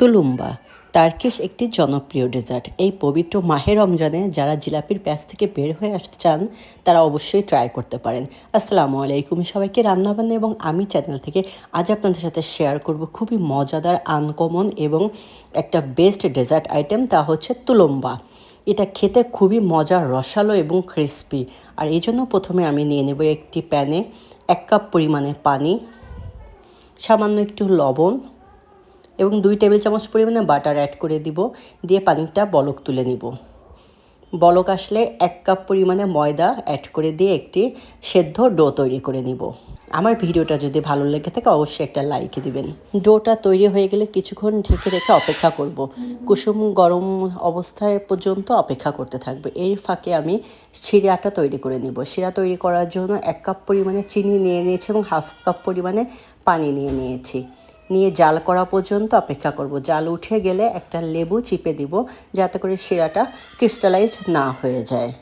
তুলুম্বা, Turkish একটি জনপ্রিয় dessert. এই পবিত্র মাহের রমজানে যারা জিলাপির প্যাচ থেকে বের হয়ে আসতে চান, তারা অবশ্যই ট্রাই করতে পারেন। আসসালামু আলাইকুম সবাইকে রান্নাবান্না এবং আমি চ্যানেল থেকে আজ আপনাদের সাথে শেয়ার করব খুবই মজাদার, আনকমন এবং একটা বেস্ট ডেজার্ট আইটেম, তা হচ্ছে তুলম্বা। এটা খেতে খুবই মজা, রসালো এবং ক্রিস্পি। আর এই জন্য প্রথমে আমি নিয়ে নেব একটি প্যানে এক কাপ পরিমাণে পানি, সামান্য একটু লবণ এবং দুই টেবিল চামচ পরিমাণে বাটার অ্যাড করে দিব। দিয়ে পানিটা বলক তুলে নিব। বলক আসলে এক কাপ পরিমাণে ময়দা অ্যাড করে দিয়ে একটি সেদ্ধ ডো তৈরি করে নিব। আমার ভিডিওটা যদি ভালো লেগে থাকে অবশ্যই একটা লাইক দিবেন। ডোটা তৈরি হয়ে গেলে কিছুক্ষণ ঢেকে রেখে অপেক্ষা করব। কুসুম গরম অবস্থায় পর্যন্ত অপেক্ষা করতে থাকবে। এর ফাঁকে আমি শিরাটা তৈরি করে নিব। শিরা তৈরি করার জন্য এক কাপ পরিমাণে চিনি নিয়ে নিয়েছি এবং হাফ কাপ পরিমাণে পানি নিয়ে নিয়েছি। নিয়ে জাল করা পর্যন্ত অপেক্ষা করব। জাল উঠে গেলে একটা লেবু চিপে দিব যাতে করে শিরাটা ক্রিস্টালাইজড না হয়ে যায়।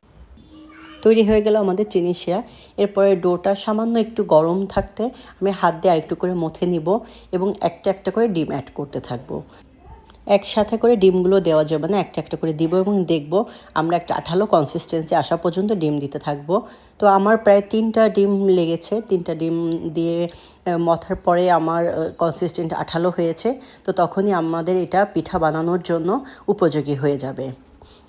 তৈরি হয়ে গেল আমাদের চিনি শিরা। এরপরে ডোটা সামান্য একটু গরম থাকতে আমি হাত দিয়ে আরেকটু করে মথে নিব এবং একটা একটা করে ডিম অ্যাড করতে থাকব। একসাথে করে ডিমগুলো দেওয়া যাবে না, একটা একটা করে দিব এবং দেখব আমরা একটা আঠালো কনসিস্টেন্সি আসা পর্যন্ত ডিম দিতে থাকব। তো আমার প্রায় তিনটা ডিম লেগেছে, তিনটা ডিম দিয়ে মথার পরে আমার কনসিস্টেন্ট আঠালো হয়েছে। তো তখনই আমাদের এটা পিঠা বানানোর জন্য উপযোগী হয়ে যাবে।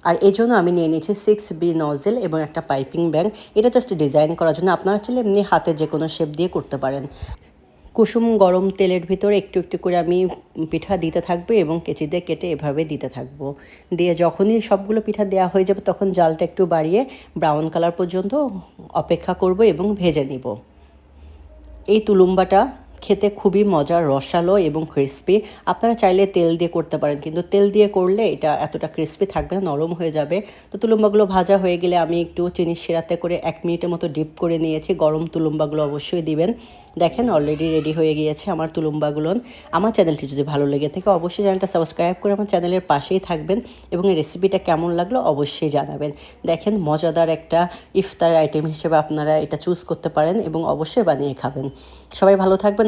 আর এই জন্য আমি নিয়ে নিয়েছি সিক্স বি নজেল এবং একটা পাইপিং ব্যাগ এটা জাস্ট ডিজাইন করার জন্য। আপনারা চাইলে এমনি হাতে যে কোনো শেপ দিয়ে করতে পারেন। কুসুম গরম তেলের ভিতরে একটু একটু করে আমি পিঠা দিতে থাকব এবং কেচি দিয়ে কেটে এভাবে দিতে থাকব। দিয়ে যখনই সবগুলো পিঠা দেওয়া হয়ে যাবে তখন জালটা একটু বাড়িয়ে ব্রাউন কালার পর্যন্ত অপেক্ষা করব এবং ভেজে নিব। এই তুলুম্বাটা খেতে খুবই মজার, রসালো এবং ক্রিস্পি আপনারা চাইলে তেল দিয়ে করতে পারেন, কিন্তু তেল দিয়ে করলে এটা এতটা ক্রিস্পি থাকবে না, নরম হয়ে যাবে। তো তুলুম্বাগুলো ভাজা হয়ে গেলে আমি একটু চিনি শিরাতে করে এক মিনিটের মতো ডিপ করে নিয়েছি। গরম তুলুম্বাগুলো অবশ্যই দিবেন। দেখেন অলরেডি রেডি হয়ে গিয়েছে আমার তুলুম্বাগুলো। আমার চ্যানেলটি যদি ভালো লেগে থাকে, অবশ্যই চ্যানেলটা সাবস্ক্রাইব করে আমার চ্যানেলের পাশেই থাকবেন এবং এই রেসিপিটা কেমন লাগল অবশ্যই জানাবেন। দেখেন মজাদার একটা ইফতার আইটেম হিসেবে আপনারা এটা চুজ করতে পারেন এবং অবশ্যই বানিয়ে খাবেন। সবাই ভালো থাকবেন